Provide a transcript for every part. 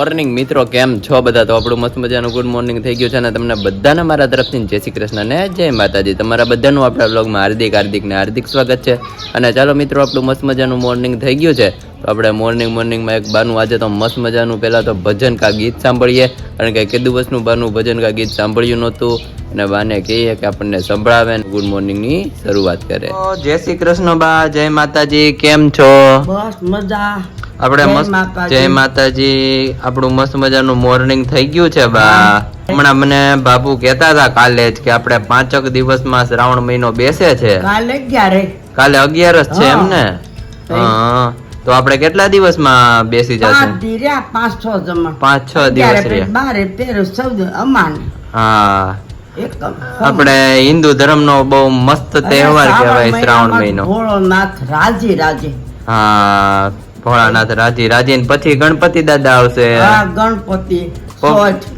Morning મિત્રો, કેમ છો બધા? તો આપણું મસ્ત મજાનું ગુડ મોર્નિંગ થઈ ગયું છે અને તમને બધાને મારા તરફથી જય શ્રી કૃષ્ણ ને જય માતાજી. તમારા બધાનું આપણા બ્લોગમાં હાર્દિક હાર્દિક ને હાર્દિક સ્વાગત છે. અને ચાલો મિત્રો, આપણું મસ્ત મજાનું મોર્નિંગ થઈ ગયું છે. તો આપણે મોર્નિંગ મોર્નિંગમાં એક બાનું આજે તો મસ્ત મજાનું. પહેલાં તો ભજન કા ગીત સાંભળીએ. કારણ કે કે દિવસનું બાનું ભજન કા ગીત સાંભળ્યું નહોતું. અને બાને કહીએ કે આપણને સંભળાવે ગુડ મોર્નિંગની શરૂઆત કરે. જય શ્રી કૃષ્ણ બા જય માતાજી કેમ છો? બસ મજા. આપણે જય મસ્ત માતાજી. જય માતાજી. આપણું મસ્ત મજાનું મોર્નિંગ થઈ ગયું છે બા. હમણાં મને બાપુ કહેતા હતા કાલે જ કે આપણે પાંચક દિવસમાં શ્રાવણ મહિનો બેસે છે. કાલે અગિયાર કાલે અગિયારસ છે એમ ને હા. તો આપણે કેટલા દિવસમાં બેસી જશે? પાંચ પાંચ છ જમા. પાંચ છ દિવસ બારે તેર ચૌદ અમાન. હા. આપણે હિન્દુ ધર્મનો બહુ મસ્ત તહેવાર કહેવાય શ્રાવણ મહિનો. ભોળોનાથ રાજી રાજી. હા ભોળાનાથ રાજી રાજી. ને પછી ગણપતિ દાદા આવશે. હા ગણપતિ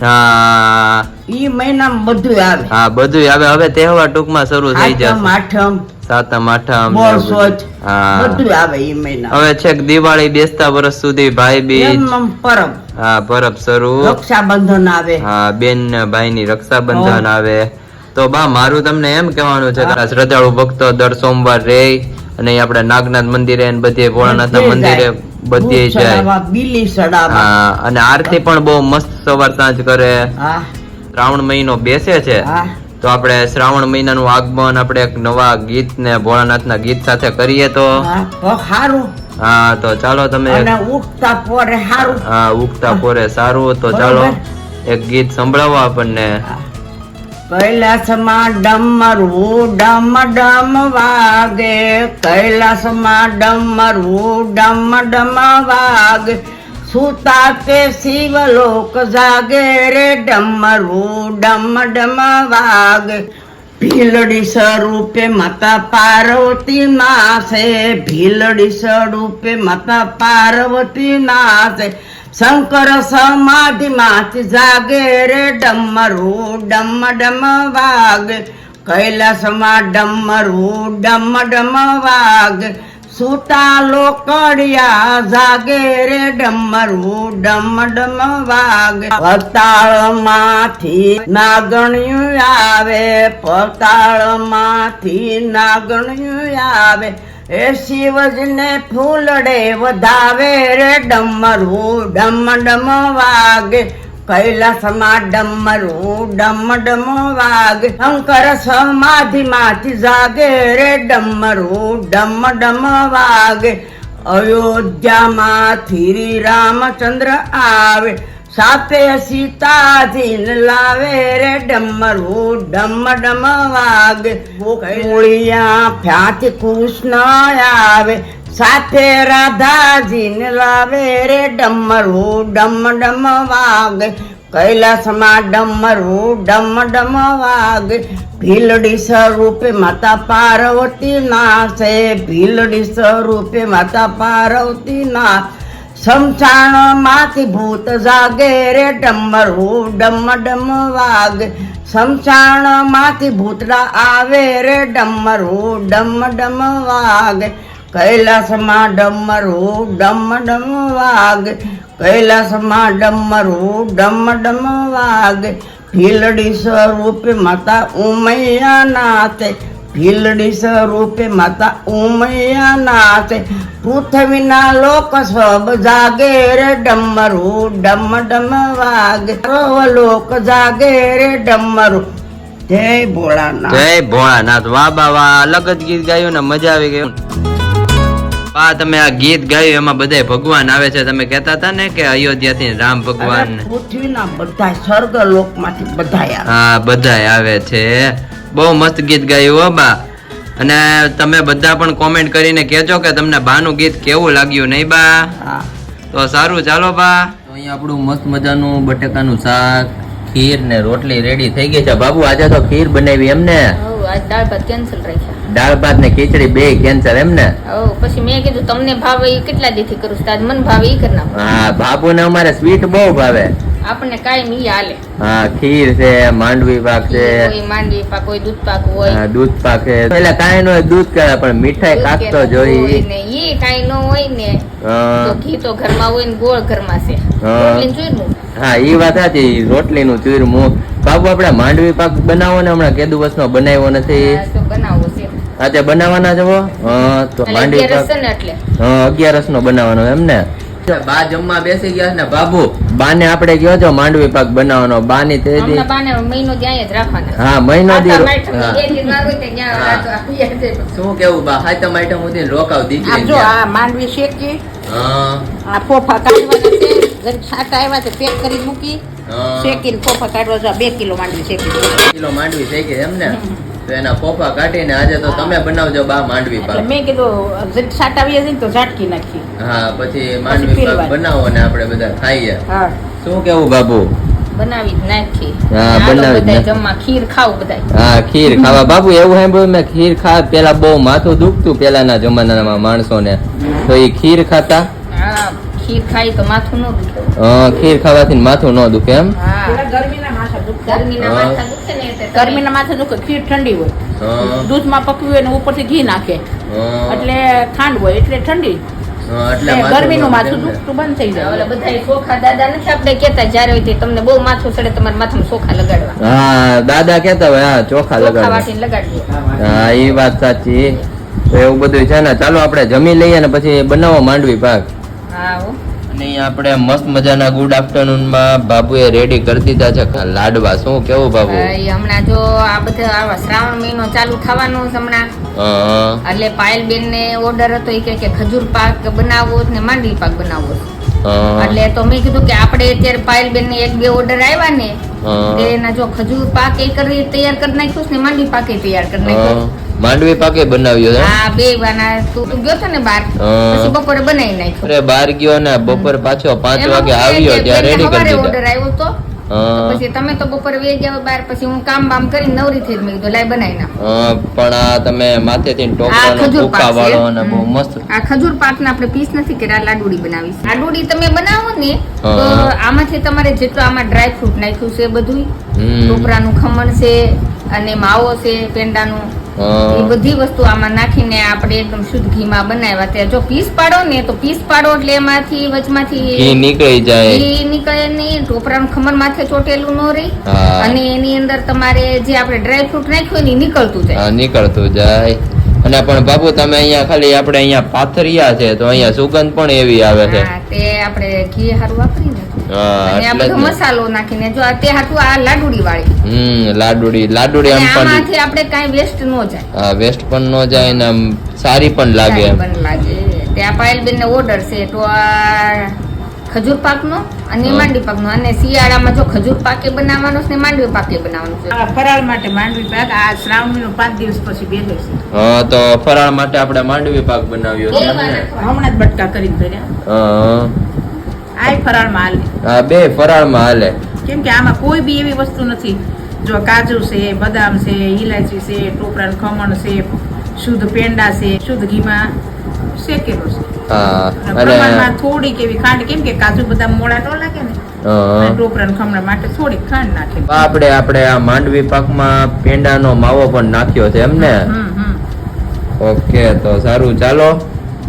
હા. ઈ મહિનામાં બધું આવે. હા બધું હવે હવે તહેવાર ટૂંકમાં શરૂ થઈ જશે. આઠમ. સાતમ આઠમ બધું. આવે મહિના. હવે છેક દિવાળી બેસતા વર્ષ સુધી ભાઈ બીજ. એમ પરબ. હા પરબ શરૂ રક્ષાબંધન આવે. હા બેન ભાઈ ની રક્ષાબંધન આવે. તો બા મારું તમને એમ કહેવાનું છે કે શ્રદ્ધાળુ ભક્તો દર સોમવાર રે અને આપણે નાગનાથ મંદિરે બધી ભોળાનાથ મંદિરે બધી જાય. બીલી હા અને આરતી પણ બહુ મસ્ત સવાર સાંજ કરે. શ્રાવણ મહિનો બેસે છે. હા. તો આપણે શ્રાવણ મહિનાનું આગમન આપણે એક નવા ગીત ને ભોળાનાથના ગીત સાથે કરીએ તો? સારું હા તો ચાલો તમે ઉગતા પોરે સારું હા ઉગતા પોરે સારું તો ચાલો એક ગીત સંભળાવો આપણને. કૈલાસમાં ડમરું ડમ ડમ વાગે કૈલાસમાં ડમરું ડમ ડમ વાગે. સુતા તે શિવલોક જાગે રે ડમરું ડમ ડમ વાગે. ભીલડી સ્વરૂપે માતા પાર્વતી નાશે, ભીલડી સ્વરૂપે માતા પાર્વતી નાશે. શંકર સમાધિ માંથી જાગે રે ડમરું ડમ ડમ વાગે. કૈલાસમાં ડમરું ડમ ડમ વાગે. સુતા લોકડિયા જાગે રે ડમરું ડમ ડમ વાગે. પતાળમાંથી નાગણિયું આવે પતાળમાંથી નાગણિયું આવે. એ શિવજને ફૂલડે વધાવે રે ડમરું ડમ ડમ વાગે. કૈલાસમાં ડમરું ડમ ડમ વાગે. શંકર સમાધિ માંથી જાગે રે ડમરું ડમ ડમ વાગે. અયોધ્યામાં થીરી રામચંદ્ર આવે. સાપે સીતાથી લાવે રે ડમરું ડમ ડમ વાગે ગોકુળિયા ફ્યાથી કૃષ્ણ આવે. સાથે રાધાજીને લાવે રે ડમરું ડમ ડમ વાગે. કૈલાસમાં ડમરું ડમ ડમ વાગે. ભીલડી સ્વરૂપે માતા પાર્વતી નાશે. ભીલડી સ્વરૂપે માતા પાર્વતી ના સમસાણમાંથી ભૂત જાગે રે ડમરું ડમ ડમ વાગે. સમસાણમાંથી ભૂતડા આવે રે ડમરું ડમ ડમ વાગે. કૈલાસમાં ડમરું ડમ ડમ વાગે. કૈલાસમાં ડમરું ડમ ડમ વાગે. ભીલડી સ્વરૂપે માતા ઉમૈયા નાથે ભીલડી સ્વરૂપે માતા ઉમૈયા નાથે પૃથ્વીના લોક સબ જાગે ડમરું ડમ ડમ સર્વ લોક જાગે રે ડમરું. જય ભોળાનાથ. જય ભોળાનાથ. વાહ બાવા અલગ જ ગીત ગાયું ને મજા આવી ગઈ. વાહ તમે આ ગીત ગાયું એમાં બધાય ભગવાન આવે છે. તમે કહેતા હતા ને કે અયોધ્યા થી રામ ભગવાન. પૃથ્વીના બધા સ્વર્ગ લોકમાંથી બધા આવે. હા બધા આવે છે. બહુ મસ્ત ગીત ગાયું હો બા. અને તમે બધા પણ કોમેન્ટ કરીને કહેજો કે તમને બાનું ગીત કેવું લાગ્યું નહીં બા? તો સારું ચાલો બા. તો અહીંયા આપણું મસ્ત મજાનું બટેકાનું શાક ખીર ને રોટલી રેડી થઈ ગઈ છે. બાબુ આજે તો ખીર બનાવી એમને. આજ દાળ ભાત કેન્સલ રાખ્યા દાળ ભાત ને ખીચડી બે કેન્સર એમ ને? પછી મેં કીધું તમને ભાવે એ કેટલા દીથી કરું છું? તો આજ મને ભાવે એ કરી નાખો હા બાપુ ને અમારે સ્વીટ બહુ ભાવે. આપણને કાંઈ ઈ હાલે. હા ખીર છે માંડવી પાક છે. કોઈ માંડવી પાક હોય દૂધ પાક હોય. દૂધ પાક છે. પેલા કાંઈ નો દૂધ કરે પણ મીઠાઈ કાકતો કાક તો જોઈ ને ઈ કાંઈ નો હોય ને. તો ઘી તો ઘરમાં હોય ને ગોળ ઘરમાં છે. હા. ચૂરમું. હા ઈ વાત હતી રોટલી નું ચૂરમું. બાપુ આપણે માંડવી પાક બનાવો ને હમણાં કેદુ વસ્તુ બનાવ્યો નથી. છે આજે બનાવવાના છો તો માંડવી અગિયારસ ને બનાવવાનો એમ ને? બા જમવા બેસી ગયા ને બાબુ બાને આપણે કયો છો માંડવી પાક બનાવવાનો. બાની તે દી મહિનો ત્યાં જ રાખવાના. હા મહિનો દી આઠમ આઠમ હા. એ દી વાર હોય તે ત્યાં હા. રાત આપી જાય. શું કેવું બા? હાતમ આઈટમ સુધી રોકાવ આમ જો આ માંડવી શેકી આ ફોફા કાઢવાના છે. જરીક છાંટા આવ્યા છે પેક કરી મૂકી. શેકીને ફોફા કાઢવા બે કિલો માંડવી શેકી. કિલો માંડવી શેકી ગઈ એમ ને? તો એના પોપા કાઢીને આજે તો તમે બનાવજો બા માંડવી પાક. મેં કીધું આવીએ છે તો ઝાટકી નાખી હા પછી માંડવી પાક બનાવો ને આપણે બધા ખાઈએ. હા. શું કેવું બાબુ? બનાવી જ નાખી હા, બનાવી જ જમવા ખીર ખાવ બધાય. હા ખીર ખાવા. બાબુ એવું સાંભળ્યું મેં ખીર ખા પેલા બહુ માથું દુખતું પેલાના જમાનામાં માણસોને. તો એ ખીર ખાતા? હા ખીર ખાઈ તો માથું ન દુખે. અ, ખીર ખાવાથી માથું ન દુખે એમ? હા. ગરમીના ગરમીના ના માથા દુખે ખીર ઠંડી હોય. દૂધમાં પકવ્યું હોય ઉપરથી ઘી નાખે. એટલે ખાંડ હોય એટલે ઠંડી. ગરમીનું માથું? દુખતું બંધ થઈ ઓલા જાય બધાય દાદા નથી આપણે કેતા જ્યારે હોય તમને બહુ માથું ચડે તમારા માથામાં ચોખા લગાડવા. હા દાદા કેતા હોય હા ચોખા લગાડવા. હા એ વાત સાચી. તો એવું બધું છે ને ચાલો આપણે જમી લઈએ ને પછી બનાવો માંડવી પાક હા. અહીંયા આપણે મસ્ત મજાના ગુડ આફ્ટરનૂનમાં બાબુએ રેડી કરી દીધા છે. લાડવા શું કેવું બાબુ? હમણાં જો આ બધા આવા શ્રાવણ મહિનો ચાલુ થવાનો છે હમણાં. એટલે પાયલ બેન ને ઓર્ડર હતો એ કે ખજૂર પાક બનાવવો ને માંડવી પાક બનાવવો એટલે તો મેં કીધું કે આપણે અત્યારે પાયલ બેન ને એક બે ઓર્ડર આવ્યા ને એના જો ખજૂર પાક એ કરી તૈયાર કરી નાખ્યું ને માંડવી પાક એ તૈયાર કરી નાખ્યું. માંડવી પાકે બનાવ્યો છે? હા બે બનાવ્યો તું ગયો તો ને બાર? પછી બપોરે બનાવી નાખ્યો. અરે બાર ગયો ને બપોર પાછો 5 વાગે આવ્યો છે ત્યાં રેડી કરી દીધો. ઓર્ડર આવ્યો તો. પછી તમે તો બપોરે વે ગયા બાર પછી હું કામ બામ કરી નવરી થઈ મેં કીધું લાય બનાવી ના પણ આ તમે માથેથી આ ટોપરાનો ભૂકા પાક છે. વાળો અને બહુ મસ્ત. આ ખજૂર પાકના આપણે પીસ નથી કર્યા લાડુડી બનાવીશ. લાડુડી તમે બનાવો ને તો આમાંથી તમારે જેટલું આમાં ડ્રાય ફ્રૂટ નાખ્યું છે બધું. ટોપરાનું ખમણ છે અને માવો છે પેંડાનું. એ બધી વસ્તુ આમાં નાખીને આપણે એકદમ શુદ્ધ ઘીમાં બનાવ્યા ત્યાં જો પીસ પાડો ને તો પીસ પાડો એટલે એમાંથી ઘી વચમાંથી નીકળી જાય. ઘી નીકળે નહીં ઢોપરાનું ખમણ માથે ચોટેલું ન રહી. અને એની અંદર તમારે જે આપણે ડ્રાય ફ્રૂટ નાખ્યું એ ને નીકળતું જાય. નીકળતું જાય. અને પણ બાબુ તમે અહીંયા ખાલી આપણે અહીંયા પાથરિયા છે તો અહીંયા સુગંધ પણ એવી આવે છે. તે આપણે ઘી હારું વાપરીને અને આ બધો મસાલો નાખીને જો આ તે હાટું આ લાડુડી વાળી હમ લાડુડી લાડુડી આમ પણ આમાંથી આપણે કાંઈ વેસ્ટ ન જાય. હા વેસ્ટ પણ ન જાય ને આમ સારી પણ લાગે એમ. પણ લાગે. તે આ ઓર્ડર છે તો આ ખજૂર પાકનો અને. માંડવી પાકનો. અને શિયાળામાં જો ખજૂર પાકે બનાવવાનો છે ને માંડવી પાકે બનાવવાનો છે. ફરાળ માટે માંડવી પાક આ શ્રાવણીનો મહિનો પાંચ દિવસ પછી બેસે છે. હા તો ફરાળ માટે આપણે માંડવી પાક બનાવ્યો છે હમણાં જ બટકા કરીને ભર્યા. હા. આ ફરાળમાં હાલે. હા બે ફરાળમાં હાલે. કેમ કે આમાં કોઈ બી એવી વસ્તુ નથી. જો કાજુ છે બદામ છે ઇલાયચી છે ટોપરાનું ખમણ છે શુદ્ધ પેંડા છે શુદ્ધ ઘીમાં શેકેલો છે. હા અને થોડીક એવી ખાંડ કેમ કે કાજુ બદામ મોડા નો લાગે ને હા. અને ટોપરાનું ખમણ માટે થોડીક ખાંડ નાખે. આપણે આપણે આ માંડવી પાકમાં પેંડાનો માવો પણ નાખ્યો છે એમ ને હમ હમ. ઓકે તો સારું ચાલો.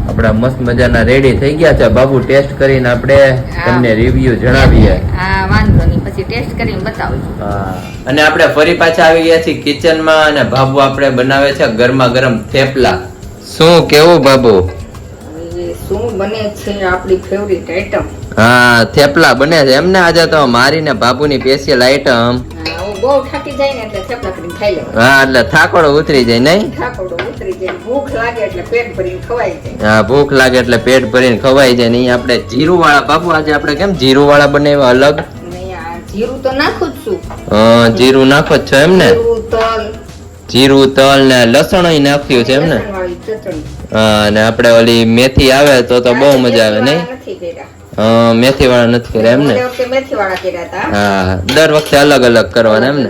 આપણા મસ્ત મજાના રેડી થઈ ગયા છે. બાબુ ટેસ્ટ કરીને આપણે તમને રિવ્યુ જણાવીએ. હા વાંધો નહીં. પછી ટેસ્ટ કરીને બતાવજો. હા. અને આપણે ફરી પાછા આવી ગયા છીએ કિચનમાં અને બાબુ આપણે બનાવે છે ગરમા ગરમ થેપલા. શું કેવું બાબુ? શું બને છે આપણી ફેવરિટ આઈટમ હા થેપલા બને છે. એમને આજે તો મારી ને બાબુની સ્પેશિયલ આઈટમ બહુ થાકી જાય ને એટલે થેપલા કરીને ખાઈ લેવા હા એટલે થાકોડો ઉતરી જાય નહીં? થાકોડો ઉતરી જાય. ભૂખ લાગે એટલે પેટ ભરીને ખવાઈ જાય. હા ભૂખ લાગે એટલે પેટ ભરીને ખવાઈ જાય નહીં. આપણે જીરું વાળા બાબુ આજે આપણે કેમ જીરું વાળા બનાવ્યા અલગ? જીરું તો નાખું જ છું. હા જીરું નાખો જ છો એમ ને? જીરું તલ જીરું તલ ને લસણ નાખ્યું છે એમ ને? હા અને આપણે ઓલી મેથી આવે તો તો બહુ મજા આવે નહીં? મેથી વાળા નથી કર્યા એમ ને? મેથી વાળા કર્યા હતા. હા દર વખતે અલગ અલગ કરવાના એમ ને?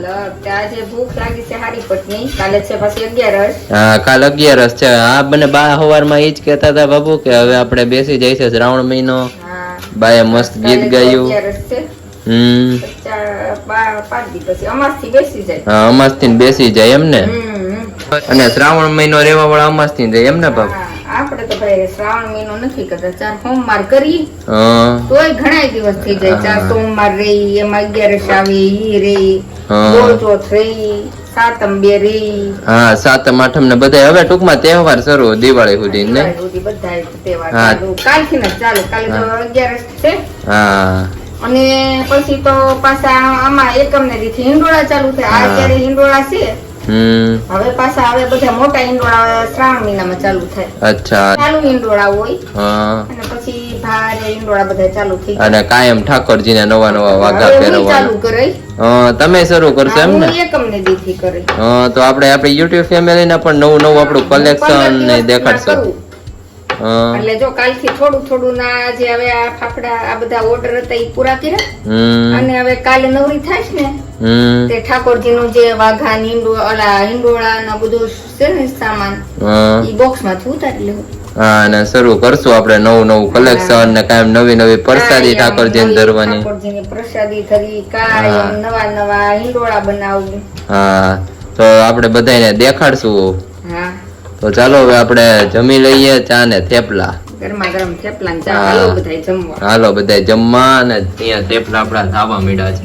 આજે ભૂખ લાગી છે હારી પટની. કાલે છે પછી અગિયારસ. હા કાલ અગિયારસ છે. આ બંને બા સવારમાં ઈ જ કહેતા હતા બાબુ કે હવે આપણે બેસી છે શ્રાવણ મહિનો. બાએ મસ્ત ગીત ગાયું. અમાસથી બેસી જાય એમ ને? અને શ્રાવણ મહિનો રેવા વાળા અમાસથી જાય એમ ને બાપ? હા, આપણે તો ભાઈ શ્રાવણ મહિનો નથી કરતા ચાર સોમવાર કરી તોય ઘણા દિવસ થઈ જાય ચાર સોમવાર રહી એમાં અગિયારસ આવી ઈ રહી ચોથ રહી સાતમ બે રહી. હા સાતમ આઠમ ને બધા હવે ટૂંકમાં તહેવાર શરૂ દિવાળી સુધી ને? બધા તહેવાર કાલથી ને ચાલુ કાલે તો અગિયારસ છે. હા. અને પછી તો પાછા આમાં એકમ ને દીથી હિંડોળા ચાલુ થાય. આ અત્યારે હિંડોળા છે. હવે પાછા હવે બધા મોટા હિંડોળા શ્રાવણ મહિનામાં ચાલુ થાય. અચ્છા. ચાલુ હિંડોળા હોય. અને પછી ભારે હિંડોળા બધા ચાલુ થઈ અને કાયમ ઠાકોરજીને નવા નવા વાઘા ફેરવવા ચાલુ કરે તમે શરૂ કરશો એમ ને? ને તો આપણે આપણી યુટ્યુબ ફેમિલી ને પણ નવું નવું આપણું કલેક્શન ને દેખાડશું. એટલે જો કાલથી થોડું થોડું ના જે હવે આ ફાફડા આ બધા ઓર્ડર હતા એ પૂરા કર્યા. અને હવે કાલે નવરી થાય છે ને તે ઠાકોરજી નું જે વાઘા ઓલા હિંડોળા ને બધું છે ને સામાન એ બોક્સમાંથી ઉતારી લેવું હા અને શરૂ કરશું આપણે નવું નવું કલેક્શન ને કાયમ નવી નવી પ્રસાદી ઠાકોરજી ને ધરવાની. પ્રસાદી ધરી કાયમ નવા નવા હિંડોળા બનાવવું. હા. તો આપણે બધાને દેખાડશું. હા. તો ચાલો હવે આપણે જમી લઈએ ચા ને થેપલા. ગરમા ગરમ થેપલા ચા હાલો બધા જમવા. હાલો બધા જમવા અને ત્યાં થેપલા આપણા ધાવા મીડા છે.